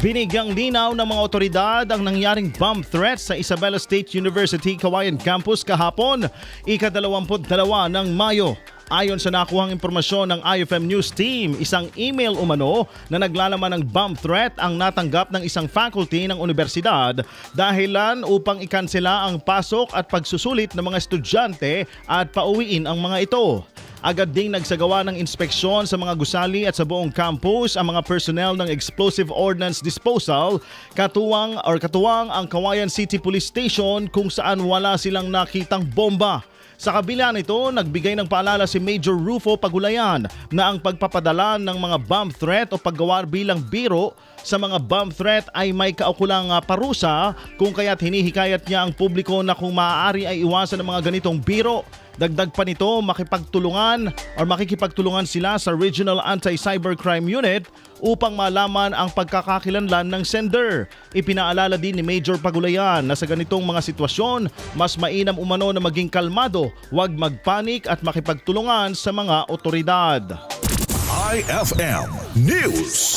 Binigyang linaw ng mga otoridad ang nangyaring bomb threat sa Isabela State University Kawayan Campus kahapon, ikadalawamput-dalawa ng Mayo. Ayon sa nakuhang impormasyon ng IFM News Team, isang email umano na naglalaman ng bomb threat ang natanggap ng isang faculty ng universidad dahilan upang ikansela ang pasok at pagsusulit ng mga estudyante at pauwiin ang mga ito. Agad ding nagsagawa ng inspeksyon sa mga gusali at sa buong campus ang mga personnel ng Explosive Ordnance Disposal katuwang or katuwang ang Kawayan City Police Station kung saan wala silang nakitang bomba. Sa kabila nito, nagbigay ng paalala si Major Rufo Pagulayan na ang pagpapadala ng mga bomb threat o paggawa bilang biro sa mga bomb threat ay may kaukulang ah, parusa kung kaya't hinihikayat niya ang publiko na kung maaari ay iwasan ang mga ganitong biro. Dagdag pa nito, makipagtulungan or makikipagtulungan sila sa Regional Anti-Cybercrime Unit upang malaman ang pagkakakilanlan ng sender. Ipinaalala din ni Major Pagulayan na sa ganitong mga sitwasyon, mas mainam umano na maging kalmado, huwag magpanik at makipagtulungan sa mga otoridad. IFM News.